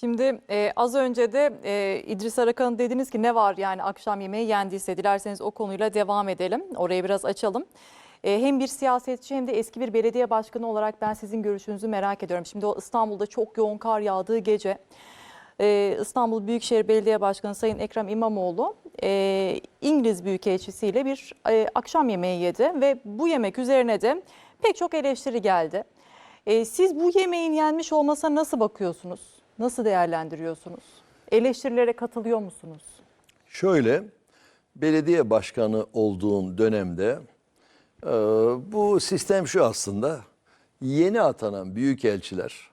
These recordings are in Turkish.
Şimdi e, az önce de e, İdris Arakan dediniz ki ne var yani akşam yemeği yendiyse dilerseniz o konuyla devam edelim. Orayı biraz açalım. E, hem bir siyasetçi hem de eski bir belediye başkanı olarak ben sizin görüşünüzü merak ediyorum. Şimdi o İstanbul'da çok yoğun kar yağdığı gece e, İstanbul Büyükşehir Belediye Başkanı Sayın Ekrem İmamoğlu e, İngiliz Büyükelçisi ile bir e, akşam yemeği yedi ve bu yemek üzerine de pek çok eleştiri geldi. E, siz bu yemeğin yenmiş olmasına nasıl bakıyorsunuz? Nasıl değerlendiriyorsunuz? Eleştirilere katılıyor musunuz? Şöyle, belediye başkanı olduğum dönemde e, bu sistem şu aslında. Yeni atanan büyükelçiler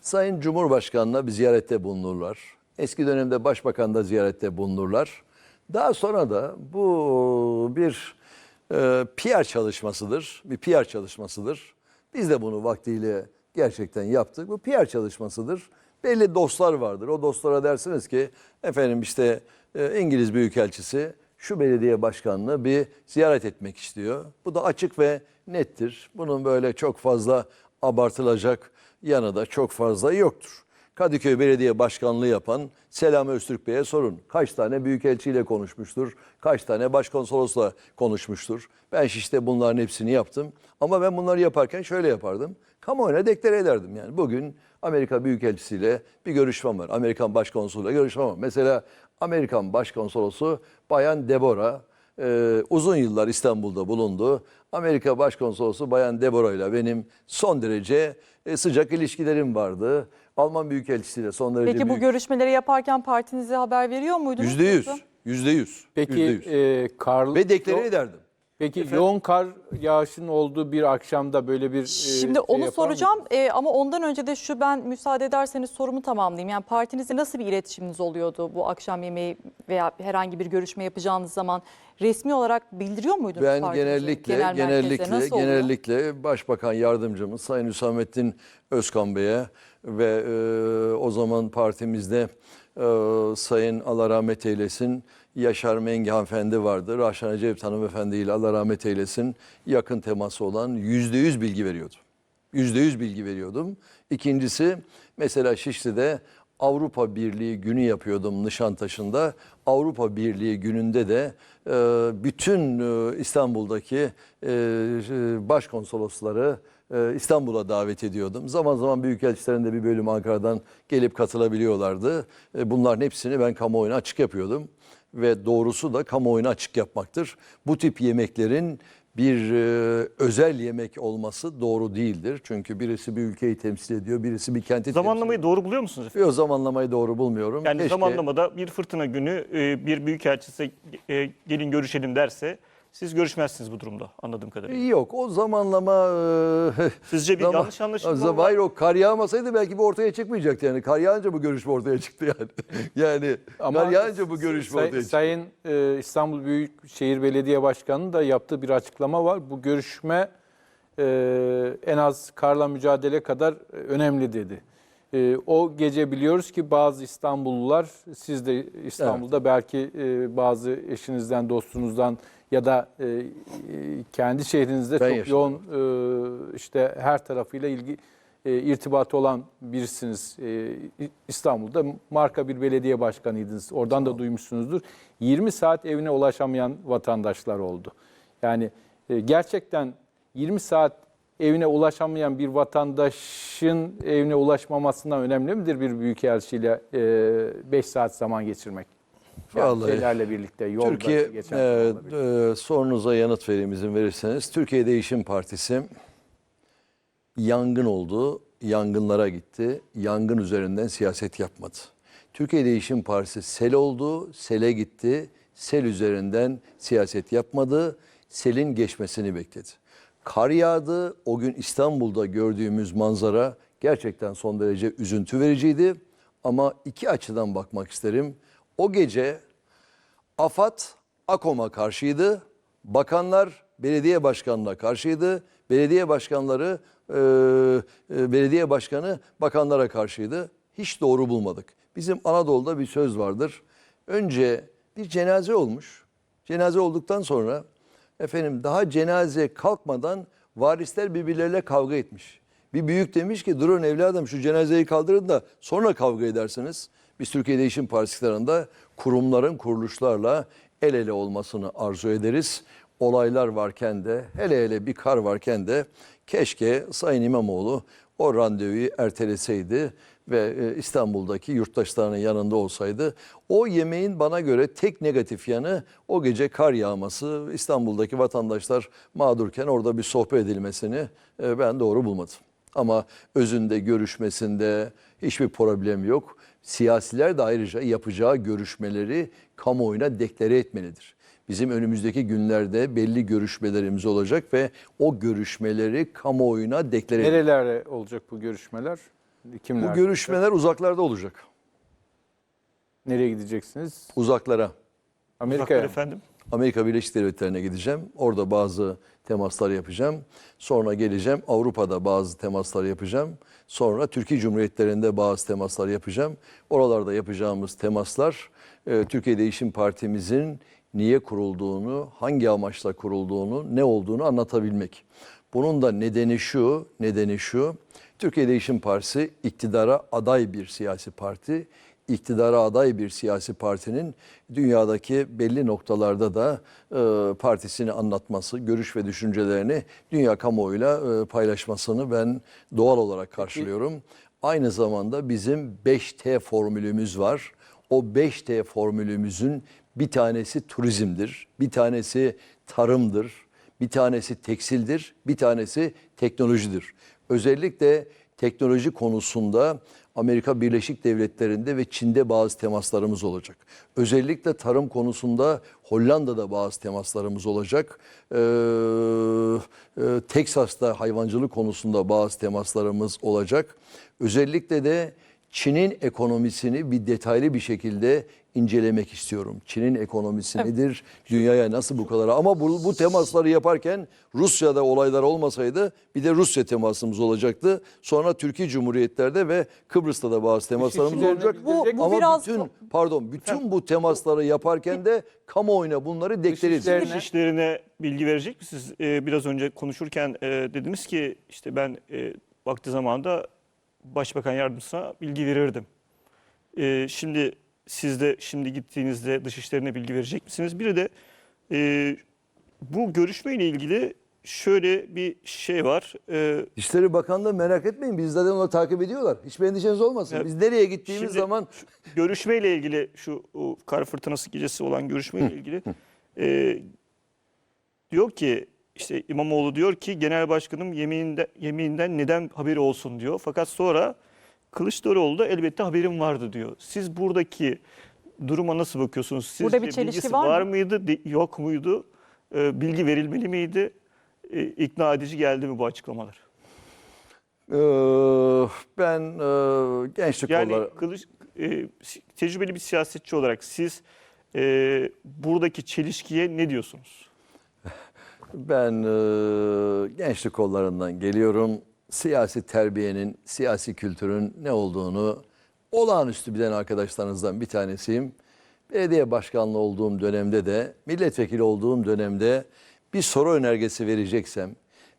Sayın Cumhurbaşkanı'na bir ziyarette bulunurlar. Eski dönemde başbakan da ziyarette bulunurlar. Daha sonra da bu bir e, PR çalışmasıdır. Bir PR çalışmasıdır. Biz de bunu vaktiyle gerçekten yaptık. Bu PR çalışmasıdır. Belli dostlar vardır. O dostlara dersiniz ki efendim işte e, İngiliz Büyükelçisi şu belediye başkanını bir ziyaret etmek istiyor. Bu da açık ve nettir. Bunun böyle çok fazla abartılacak yanı da çok fazla yoktur. Kadıköy Belediye Başkanlığı yapan Selami Öztürk Bey'e sorun. Kaç tane büyükelçiyle konuşmuştur? Kaç tane başkonsolosla konuşmuştur? Ben işte bunların hepsini yaptım. Ama ben bunları yaparken şöyle yapardım. Kamuoyuna deklare ederdim. Yani bugün Amerika Büyükelçisiyle bir görüşmem var. Amerikan Başkonsoluyla görüşmem var. Mesela Amerikan Başkonsolosu Bayan Deborah e, uzun yıllar İstanbul'da bulundu. Amerika Başkonsolosu Bayan Deborah ile benim son derece e, sıcak ilişkilerim vardı. Alman Büyükelçisiyle son derece Peki bu büyük. görüşmeleri yaparken partinize haber veriyor muydunuz? Yüzde yüz. Yüzde yüz. Peki Yüzde yüz. e, kar Ve deklare ederdim. Peki yoğun kar yağışının olduğu bir akşamda böyle bir e, Şimdi şey onu soracağım. e, ama ondan önce de şu ben müsaade ederseniz sorumu tamamlayayım. Yani partinizle nasıl bir iletişiminiz oluyordu bu akşam yemeği veya herhangi bir görüşme yapacağınız zaman? Resmi olarak bildiriyor muydunuz Ben genellikle genel genellikle Nasıl oluyor? genellikle Başbakan Yardımcımız Sayın Hüsamettin Özkan Bey'e ve e, o zaman partimizde e, Sayın Allah rahmet eylesin Yaşar Mengi hanımefendi vardı. Raşan Ecevit hanımefendi ile Allah rahmet eylesin yakın teması olan yüzde yüz bilgi veriyordu. Yüzde yüz bilgi veriyordum. İkincisi mesela Şişli'de Avrupa Birliği günü yapıyordum Nişantaşı'nda. Avrupa Birliği gününde de e, bütün e, İstanbul'daki e, e, başkonsolosları e, İstanbul'a davet ediyordum. Zaman zaman büyükelçilerin de bir bölümü Ankara'dan gelip katılabiliyorlardı. E, bunların hepsini ben kamuoyuna açık yapıyordum. Ve doğrusu da kamuoyuna açık yapmaktır. Bu tip yemeklerin bir e, özel yemek olması doğru değildir. Çünkü birisi bir ülkeyi temsil ediyor, birisi bir kenti Zamanlamayı doğru buluyor musunuz efendim? temsil ediyor. O zamanlamayı doğru bulmuyorum. Yani Keşke- zamanlamada bir fırtına günü e, bir büyükelçisi e, gelin görüşelim derse siz görüşmezsiniz bu durumda anladığım kadarıyla. Yok o zamanlama... Sizce bir yanlış anlaşılma Zaman- var? Hayır o kar yağmasaydı belki bu ortaya çıkmayacaktı yani. Kar yağınca bu görüşme ortaya çıktı yani. yani kar yağınca bu görüşme Say- ortaya çıktı. Sayın e, İstanbul Büyükşehir Belediye Başkanı da yaptığı bir açıklama var. Bu görüşme e, en az karla mücadele kadar önemli dedi. E, o gece biliyoruz ki bazı İstanbullular, siz de İstanbul'da belki e, bazı eşinizden, dostunuzdan ya da e, e, kendi şehrinizde Ben çok yaşadım. yoğun e, işte her tarafıyla ilgi e, irtibatı olan birisiniz. E, İstanbul'da marka bir belediye başkanıydınız. Oradan da duymuşsunuzdur. 20 saat evine ulaşamayan vatandaşlar oldu. Yani e, gerçekten 20 saat evine ulaşamayan bir vatandaşın evine ulaşmamasından önemli midir bir büyükelçiyle 5 saat zaman geçirmek? Vallahi şeylerle birlikte yolda Türkiye geçen e, e, sorunuza yanıt vereyim izin verirseniz. Türkiye Değişim Partisi yangın oldu, yangınlara gitti. Yangın üzerinden siyaset yapmadı. Türkiye Değişim Partisi sel oldu, sele gitti. Sel üzerinden siyaset yapmadı. Selin geçmesini bekledi. Kar yağdı. O gün İstanbul'da gördüğümüz manzara gerçekten son derece üzüntü vericiydi. Ama iki açıdan bakmak isterim. O gece AFAD AKOM'a karşıydı. Bakanlar belediye başkanına karşıydı. Belediye başkanları e, e, belediye başkanı bakanlara karşıydı. Hiç doğru bulmadık. Bizim Anadolu'da bir söz vardır. Önce bir cenaze olmuş. Cenaze olduktan sonra efendim daha cenaze kalkmadan varisler birbirleriyle kavga etmiş. Bir büyük demiş ki durun evladım şu cenazeyi kaldırın da sonra kavga edersiniz. Biz Türkiye Değişim Partisi kurumların kuruluşlarla el ele olmasını arzu ederiz. Olaylar varken de hele hele bir kar varken de keşke Sayın İmamoğlu o randevuyu erteleseydi ve e, İstanbul'daki yurttaşlarının yanında olsaydı. O yemeğin bana göre tek negatif yanı o gece kar yağması, İstanbul'daki vatandaşlar mağdurken orada bir sohbet edilmesini e, ben doğru bulmadım. Ama özünde görüşmesinde hiçbir problem yok. Siyasiler de ayrıca yapacağı görüşmeleri kamuoyuna deklare etmelidir. Bizim önümüzdeki günlerde belli görüşmelerimiz olacak ve o görüşmeleri kamuoyuna deklare. Nerelerde olacak bu görüşmeler? Kimler? Bu görüşmeler uzaklarda olacak. Nereye gideceksiniz? Uzaklara. Uzaklar Amerika'ya. mı? efendim. Amerika Birleşik Devletleri'ne gideceğim. Orada bazı temaslar yapacağım. Sonra geleceğim Avrupa'da bazı temaslar yapacağım. Sonra Türkiye Cumhuriyetlerinde bazı temaslar yapacağım. Oralarda yapacağımız temaslar e, Türkiye Değişim Partimizin niye kurulduğunu, hangi amaçla kurulduğunu, ne olduğunu anlatabilmek. Bunun da nedeni şu, nedeni şu. Türkiye Değişim Partisi iktidara aday bir siyasi parti iktidara aday bir siyasi partinin dünyadaki belli noktalarda da e, partisini anlatması, görüş ve düşüncelerini dünya kamuoyuyla e, paylaşmasını ben doğal olarak karşılıyorum. Aynı zamanda bizim 5T formülümüz var. O 5T formülümüzün bir tanesi turizmdir, bir tanesi tarımdır, bir tanesi tekstildir, bir tanesi teknolojidir. Özellikle teknoloji konusunda Amerika Birleşik Devletleri'nde ve Çin'de bazı temaslarımız olacak. Özellikle tarım konusunda Hollanda'da bazı temaslarımız olacak. Ee, e, Teksas'ta hayvancılık konusunda bazı temaslarımız olacak. Özellikle de Çin'in ekonomisini bir detaylı bir şekilde incelemek istiyorum. Çin'in ekonomisi nedir? Dünyaya nasıl bu kadar? Ama bu, bu temasları yaparken Rusya'da olaylar olmasaydı bir de Rusya temasımız olacaktı. Sonra Türkiye Cumhuriyetler'de ve Kıbrıs'ta da bazı temaslarımız olacak. Bu- bu Ama biraz- bütün pardon bütün bu temasları yaparken de kamuoyuna bunları deklare edin. Dış işlerine bilgi verecek misiniz? Ee, biraz önce konuşurken e, dediniz ki işte ben e, vakti zamanında Başbakan Yardımcısına bilgi verirdim. E, şimdi siz de şimdi gittiğinizde dış işlerine bilgi verecek misiniz? Bir de e, bu görüşmeyle ilgili şöyle bir şey var. E, İşleri Bakanlığı merak etmeyin. Biz zaten onu takip ediyorlar. Hiçbir endişeniz olmasın. Ya, Biz nereye gittiğimiz şimdi zaman görüşmeyle ilgili şu o kar fırtınası gecesi olan görüşmeyle ilgili e, diyor ki işte İmamoğlu diyor ki genel başkanım yemeğinde, yemeğinden neden haberi olsun diyor. Fakat sonra Kılıçdaroğlu da elbette haberim vardı diyor. Siz buradaki duruma nasıl bakıyorsunuz? Sizce Burada bir çelişki bilgisi var mı? var mıydı, de- yok muydu? E, bilgi verilmeli miydi? E, ikna edici geldi mi bu açıklamalar? Ee, ben e, gençlik Yani kolları kılıç, e, tecrübeli bir siyasetçi olarak siz e, buradaki çelişkiye ne diyorsunuz? ben e, gençlik kollarından geliyorum. Siyasi terbiyenin, siyasi kültürün ne olduğunu olağanüstü bilen arkadaşlarınızdan bir tanesiyim. Belediye başkanlığı olduğum dönemde de, milletvekili olduğum dönemde bir soru önergesi vereceksem,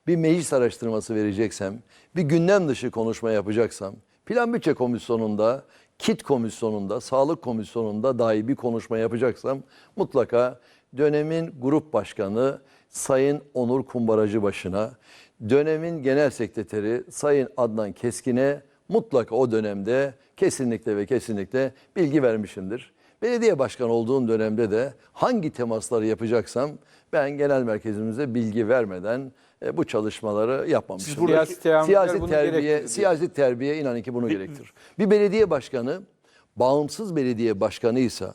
bir meclis araştırması vereceksem, bir gündem dışı konuşma yapacaksam, plan bütçe komisyonunda, kit komisyonunda, sağlık komisyonunda dahi bir konuşma yapacaksam mutlaka dönemin grup başkanı Sayın Onur Kumbaracı başına, dönemin genel sekreteri Sayın Adnan Keskin'e mutlaka o dönemde kesinlikle ve kesinlikle bilgi vermişimdir. Belediye başkanı olduğum dönemde de hangi temasları yapacaksam ben genel merkezimize bilgi vermeden e, bu çalışmaları yapmamışım. Siz buradaki- Siyasi siyasi bunu terbiye, siyasi terbiye inanın ki bunu gerektirir. Bir belediye başkanı bağımsız belediye başkanıysa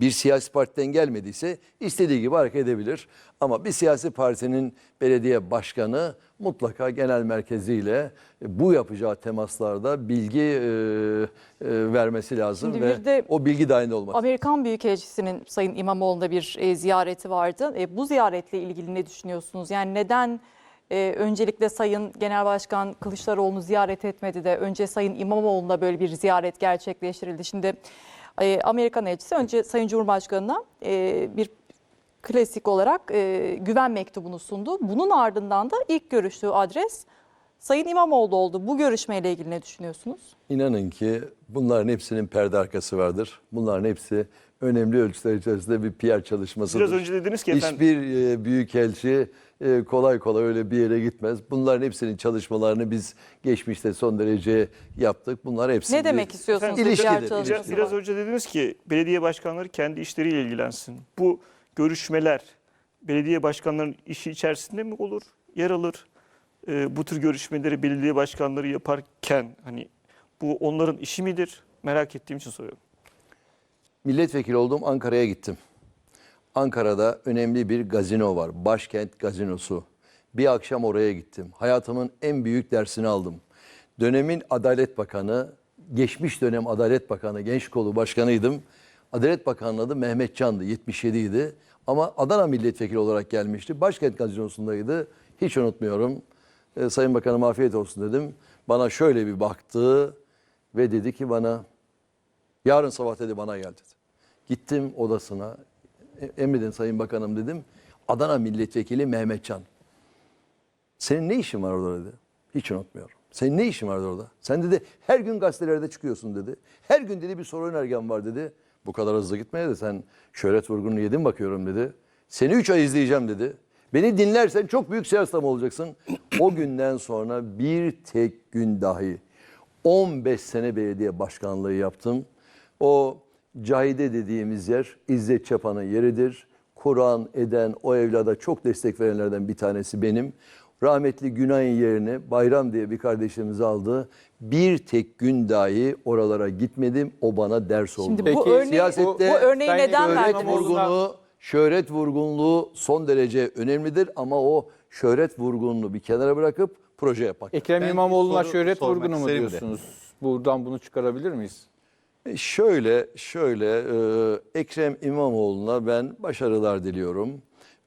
bir siyasi partiden gelmediyse istediği gibi hareket edebilir. Ama bir siyasi partinin belediye başkanı mutlaka genel merkeziyle bu yapacağı temaslarda bilgi e, e, vermesi lazım Şimdi ve de o bilgi dahilinde olması. Amerikan Büyükelçisi'nin Sayın İmamoğlu'nda bir e, ziyareti vardı. E, bu ziyaretle ilgili ne düşünüyorsunuz? Yani neden e, öncelikle Sayın Genel Başkan Kılıçdaroğlu'nu ziyaret etmedi de önce Sayın İmamoğlu'na böyle bir ziyaret gerçekleştirildi? Şimdi e, Amerikan elçisi önce Sayın Cumhurbaşkanı'na e, bir klasik olarak e, güven mektubunu sundu. Bunun ardından da ilk görüştüğü adres Sayın İmamoğlu oldu. Bu görüşmeyle ilgili ne düşünüyorsunuz? İnanın ki bunların hepsinin perde arkası vardır. Bunların hepsi önemli ölçüler içerisinde bir PR çalışmasıdır. Biraz önce dediniz ki efendim- Hiçbir e, büyükelçi e, kolay kolay öyle bir yere gitmez. Bunların hepsinin çalışmalarını biz geçmişte son derece yaptık. Bunlar hepsi Ne demek bir- istiyorsunuz? Efendim, ilişkidir, Biraz, önce dediniz ki belediye başkanları kendi işleriyle ilgilensin. Bu görüşmeler belediye başkanlarının işi içerisinde mi olur, yer alır? Ee, bu tür görüşmeleri belediye başkanları yaparken hani bu onların işi midir? Merak ettiğim için soruyorum. Milletvekili oldum Ankara'ya gittim. Ankara'da önemli bir gazino var. Başkent Gazinosu. Bir akşam oraya gittim. Hayatımın en büyük dersini aldım. Dönemin Adalet Bakanı, geçmiş dönem Adalet Bakanı, Genç Kolu Başkanıydım. Adalet Bakanı'nın adı Mehmet Can'dı, 77 idi. Ama Adana Milletvekili olarak gelmişti. Başkent Gazinosu'ndaydı. Hiç unutmuyorum. Ee, Sayın Bakanım afiyet olsun dedim. Bana şöyle bir baktı ve dedi ki bana Yarın sabah dedi bana gel dedi. Gittim odasına. "E- Emredin Sayın Bakanım dedim. Adana Milletvekili Mehmetcan. Senin ne işin var orada dedi. Hiç unutmuyorum. Senin ne işin vardı orada? Sen dedi her gün gazetelerde çıkıyorsun dedi. Her gün dedi bir soru önergen var dedi. Bu kadar hızlı gitmeye de sen şöhret vurgununu yedin bakıyorum dedi. Seni üç ay izleyeceğim dedi. Beni dinlersen çok büyük siyasi adam olacaksın. O günden sonra bir tek gün dahi 15 sene belediye başkanlığı yaptım. O Cahide dediğimiz yer İzzet Çapan'ın yeridir. Kur'an eden o evlada çok destek verenlerden bir tanesi benim. Rahmetli Günay'ın yerine Bayram diye bir kardeşimiz aldı. Bir tek gün dahi oralara gitmedim. O bana ders oldu. Şimdi Peki, bu örneği, siyasette bu örneği Sayın neden verdiniz? Vurgun- vurgunu, şöhret vurgunluğu son derece önemlidir ama o şöhret vurgunluğu bir kenara bırakıp proje yapmak. Ekrem Ben İmamoğlu'na şöhret vurgunu mu isterim de. diyorsunuz? Buradan bunu çıkarabilir miyiz? E, Şöyle, şöyle e, Ekrem İmamoğlu'na ben başarılar diliyorum.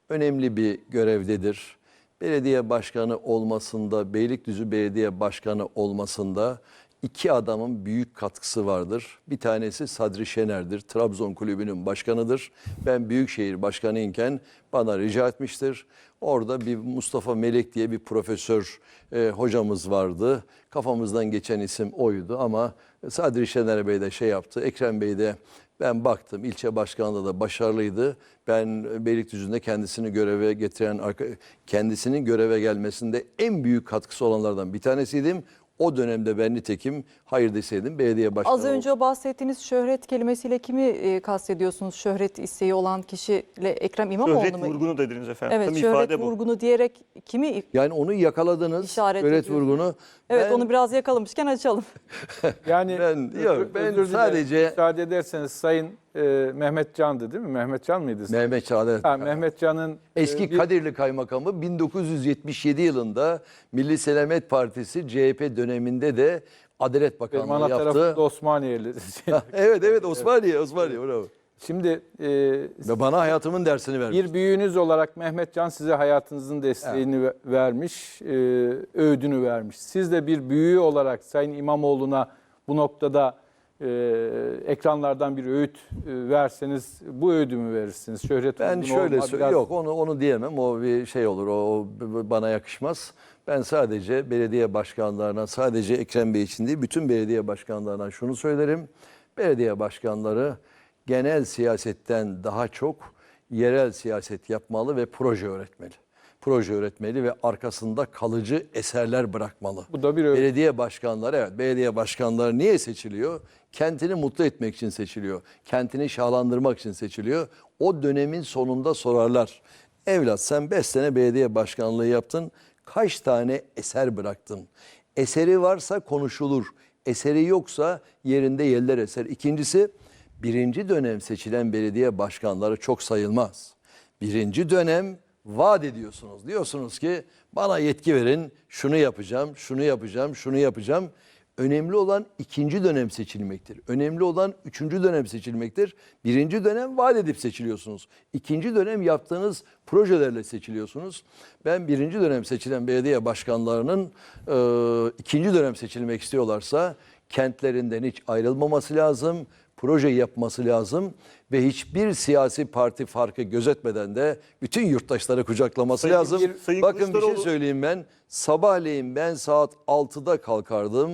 Önemli bir görevdedir. Belediye başkanı olmasında, Beylikdüzü Belediye Başkanı olmasında iki adamın büyük katkısı vardır. Bir tanesi Sadri Şener'dir. Trabzon Kulübü'nün başkanıdır. Ben Büyükşehir Başkanıyken bana rica etmiştir. Orada bir Mustafa Melek diye bir profesör e, hocamız vardı. Kafamızdan geçen isim oydu ama Sadri Şener Bey de şey yaptı. Ekrem Bey de ben baktım ilçe başkanlığı da başarılıydı. Ben Beylikdüzü'nde kendisini göreve getiren, kendisinin göreve gelmesinde en büyük katkısı olanlardan bir tanesiydim. O dönemde ben nitekim hayır deseydim belediye başkanı Az önce bahsettiğiniz şöhret kelimesiyle kimi e, kastediyorsunuz? Şöhret isteği olan kişiyle Ekrem İmamoğlu Şöhret mu? vurgunu dediniz efendim. Evet, Tam şöhret ifade bu. vurgunu diyerek kimi Yani onu yakaladınız. İşaret Öğret ediyorsun. vurgunu. Evet Ben- onu biraz yakalamışken açalım. Yani Ben- yok, ben sadece- müsaade ederseniz Sayın e, Mehmet Can'dı değil mi? Mehmet Can mıydı? Mehmet Çağlar. Ha, Mehmet Can'ın e, Eski bir- Kadirli Kaymakamı 1977 yılında Milli Selamet Partisi CHP döneminde de Adalet benim Bakanlığı ana yaptı. tarafım da Osmaniyeli. evet evet Osmaniye Osmaniye bravo. Şimdi e, Ve bana hayatımın dersini vermiş. bir büyüğünüz olarak Mehmet Can size hayatınızın desteğini ve- vermiş, e, öğüdünü vermiş. Siz de bir büyüğü olarak Sayın İmamoğlu'na bu noktada e, ekranlardan bir öğüt e, verseniz bu öğüdü mü verirsiniz? Şöhret Ben şöyle olma, biraz- Yok onu onu diyemem. O bir şey olur. O, o bana yakışmaz. Ben sadece belediye başkanlarına sadece Ekrem Bey için değil bütün belediye başkanlarına şunu söylerim. Belediye başkanları genel siyasetten daha çok yerel siyaset yapmalı ve proje öğretmeli. Proje öğretmeli ve arkasında kalıcı eserler bırakmalı. Bu da bir öğüt. Belediye başkanları evet belediye başkanları niye seçiliyor? Kentini mutlu etmek için seçiliyor. Kentini şahlandırmak için seçiliyor. O dönemin sonunda sorarlar. Evlat sen 5 sene belediye başkanlığı yaptın. Kaç tane eser bıraktın? Eseri varsa konuşulur. Eseri yoksa yerinde yeller eser. İkincisi birinci dönem seçilen belediye başkanları çok sayılmaz. Birinci dönem vaat ediyorsunuz. Diyorsunuz ki bana yetki verin, şunu yapacağım, şunu yapacağım, şunu yapacağım. Önemli olan ikinci dönem seçilmektir. Önemli olan üçüncü dönem seçilmektir. Birinci dönem vaat edip seçiliyorsunuz. İkinci dönem yaptığınız projelerle seçiliyorsunuz. Ben birinci dönem seçilen belediye başkanlarının e, ikinci dönem seçilmek istiyorlarsa kentlerinden hiç ayrılmaması lazım. Proje yapması lazım ve hiçbir siyasi parti farkı gözetmeden de bütün yurttaşları kucaklaması Sayın- lazım. Sayın Bakın bir şey söyleyeyim ben. Sabahleyin ben saat 6'da kalkardım.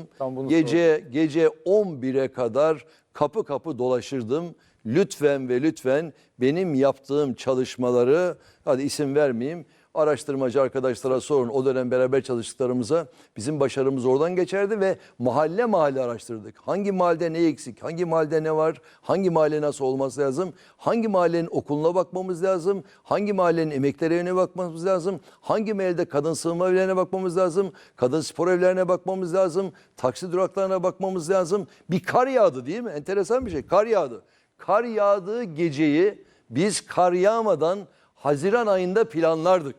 Gece gece 11'e kadar kapı kapı dolaşırdım. Lütfen ve lütfen benim yaptığım çalışmaları hadi isim vermeyeyim. Araştırmacı arkadaşlara sorun. O dönem beraber çalıştıklarımıza bizim başarımız oradan geçerdi ve mahalle mahalle araştırdık. Hangi mahallede ne eksik, hangi mahallede ne var, hangi mahalle nasıl olması lazım, hangi mahallenin okuluna bakmamız lazım, hangi mahallenin emekleri evine bakmamız lazım, hangi mahallede kadın sığınma evlerine bakmamız lazım, kadın spor evlerine bakmamız lazım, taksi duraklarına bakmamız lazım. Bir kar yağdı değil mi? Enteresan bir şey. Kar yağdı. Kar yağdığı geceyi biz kar yağmadan Haziran ayında planlardık.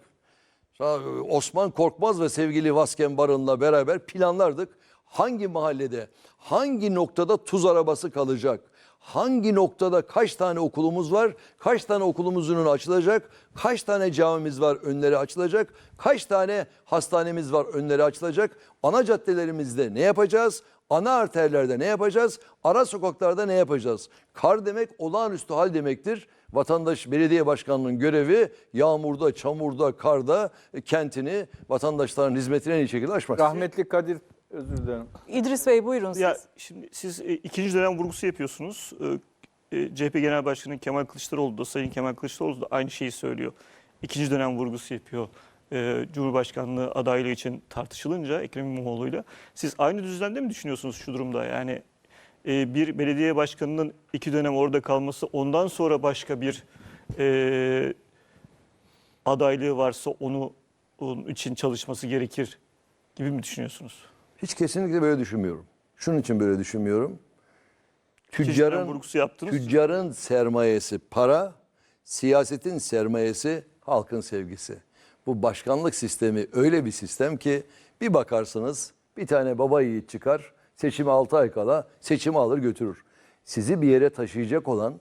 Osman Korkmaz ve sevgili Vasken Barın'la beraber planlardık. Hangi mahallede, hangi noktada tuz arabası kalacak? Hangi noktada kaç tane okulumuz var? Kaç tane okulumuzun önü açılacak? Kaç tane camimiz var önleri açılacak? Kaç tane hastanemiz var önleri açılacak? Ana caddelerimizde ne yapacağız? Ana arterlerde ne yapacağız? Ara sokaklarda ne yapacağız? Kar demek olağanüstü hal demektir. Vatandaş belediye başkanının görevi yağmurda, çamurda, karda e, kentini vatandaşların hizmetine en iyi şekilde açmak. Rahmetli Kadir özür dilerim. İdris Bey buyurun siz. Ya şimdi siz e, ikinci dönem vurgusu yapıyorsunuz. E, e, CHP Genel Başkanı Kemal Kılıçdaroğlu da Sayın Kemal Kılıçdaroğlu da aynı şeyi söylüyor. İkinci dönem vurgusu yapıyor. E, Cumhurbaşkanlığı adaylığı için tartışılınca Ekrem İmamoğlu'yla siz aynı düzlemde mi düşünüyorsunuz şu durumda? Yani e, bir belediye başkanının iki dönem orada kalması ondan sonra başka bir e, adaylığı varsa onu onun için çalışması gerekir gibi mi düşünüyorsunuz? Hiç kesinlikle böyle düşünmüyorum. Şunun için böyle düşünmüyorum. Tüccarın, tüccarın sermayesi para, siyasetin sermayesi halkın sevgisi. Bu başkanlık sistemi öyle bir sistem ki bir bakarsınız bir tane baba yiğit çıkar seçimi 6 ay kala seçimi alır götürür. Sizi bir yere taşıyacak olan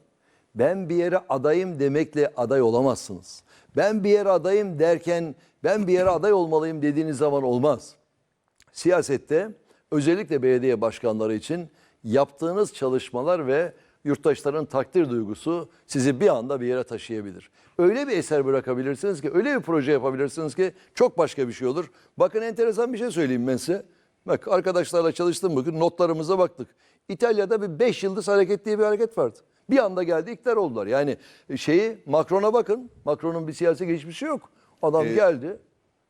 ben bir yere adayım demekle aday olamazsınız. Ben bir yere adayım derken ben bir yere aday olmalıyım dediğiniz zaman olmaz. Siyasette özellikle belediye başkanları için yaptığınız çalışmalar ve yurttaşların takdir duygusu sizi bir anda bir yere taşıyabilir. Öyle bir eser bırakabilirsiniz ki, öyle bir proje yapabilirsiniz ki çok başka bir şey olur. Bakın enteresan bir şey söyleyeyim ben size. Bak arkadaşlarla çalıştım bugün notlarımıza baktık. İtalya'da bir 5 yıldız hareket diye bir hareket vardı. Bir anda geldi iktidar oldular. Yani şeyi Macron'a bakın. Macron'un bir siyasi geçmişi yok. Adam geldi.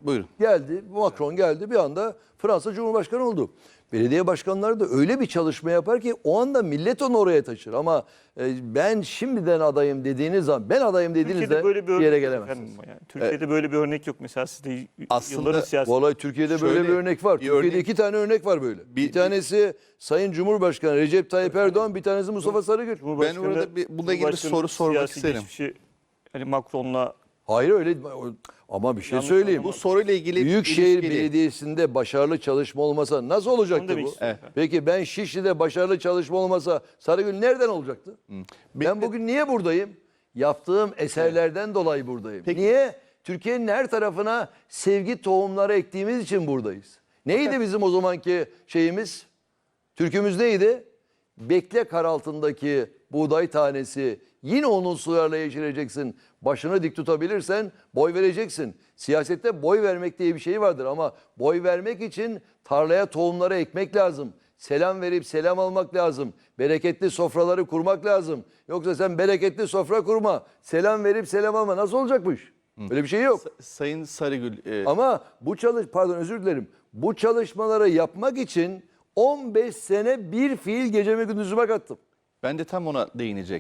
Buyurun. Geldi, Macron geldi bir anda Fransa Cumhurbaşkanı oldu. Belediye başkanları da öyle bir çalışma yapar ki o anda millet onu oraya taşır. Ama e, ben şimdiden adayım dediğiniz zaman, ben adayım dediğinizde Türkiye'de böyle bir bir yere gelemezsiniz. Yani Türkiye'de böyle bir örnek yok. Mesela siz de y- Aslında. Bu olay Türkiye'de böyle Şöyle bir örnek var. bir Türkiye'de örnek- iki tane örnek var böyle. Bir, Bir- tanesi Sayın Cumhurbaşkanı Recep Tayyip Erdoğan, bir tanesi Mustafa Sarıgül. Ben orada bir- bununla ilgili bir soru sormak siyasi isterim. hani Macron'la Hayır öyle ama bir şey Yanlış söyleyeyim. Bu soruyla ilgili Büyükşehir ilişkili. Belediyesi'nde başarılı çalışma olmasa nasıl olacaktı bu? Evet. Peki ben Şişli'de başarılı çalışma olmasa Sarıgül nereden olacaktı? Ben bugün niye buradayım? Yaptığım eserlerden dolayı buradayım. Peki. Niye? Türkiye'nin her tarafına sevgi tohumları ektiğimiz için buradayız. Neydi bizim o zamanki şeyimiz? Türkümüz neydi? Bekle kar altındaki buğday tanesi. Yine onun sularla yeşereceksin. Başını dik tutabilirsen boy vereceksin. Siyasette boy vermek diye bir şey vardır ama boy vermek için tarlaya tohumları ekmek lazım. Selam verip selam almak lazım. Bereketli sofraları kurmak lazım. Yoksa sen bereketli sofra kurma. Selam verip selam alma. Nasıl olacak bu iş? Öyle bir şey yok. Sayın Sarıgül, e, Ama bu çalış pardon özür dilerim. Bu çalışmaları yapmak için 15 sene bir fiil gecemi gündüzüme kattım. ben de tam ona değinecektim.